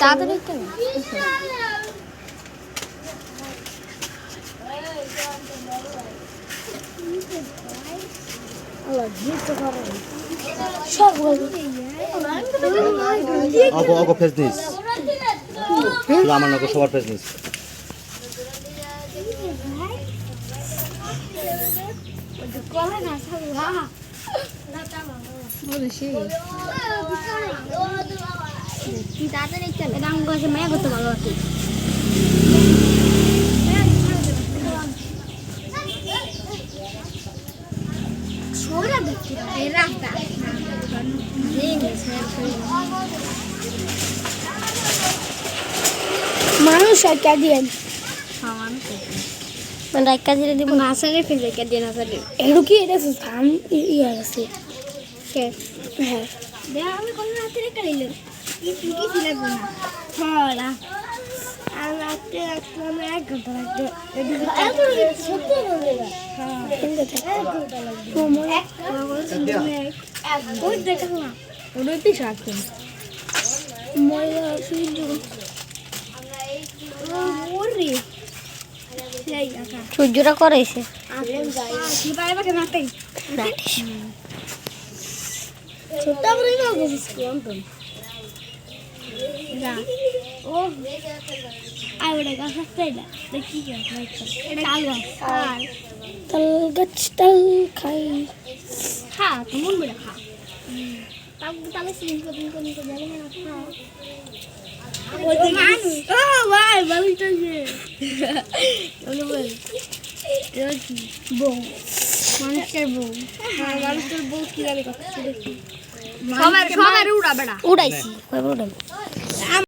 তাড়াতাড়ি কেন সব অগো অগো ফেস দিস শুধু নগো সবার ফেস আছে ছোড়া দেখতে রাস্তা মানুষ একটা দিয়েন মানে এক কাজে দিব। না আসারে ফেলে কে দিয়ে না সারে এটু কি এটা ফার্ম ইয়ে আছে। কে? হ্যাঁ। দে আমি কোন রাতে রেখে দিল কি কি ছিল না। ছড়া আর সূর্যটা করেছে কি পাইবা কেন তাই ছোট করে বউ মানুষের বউ হ্যাঁ মানুষের বউ কি জানি কথা দেখি সবার সবার উড়া বেড়া। উড়াইছি। কয়বার উড়াইছি।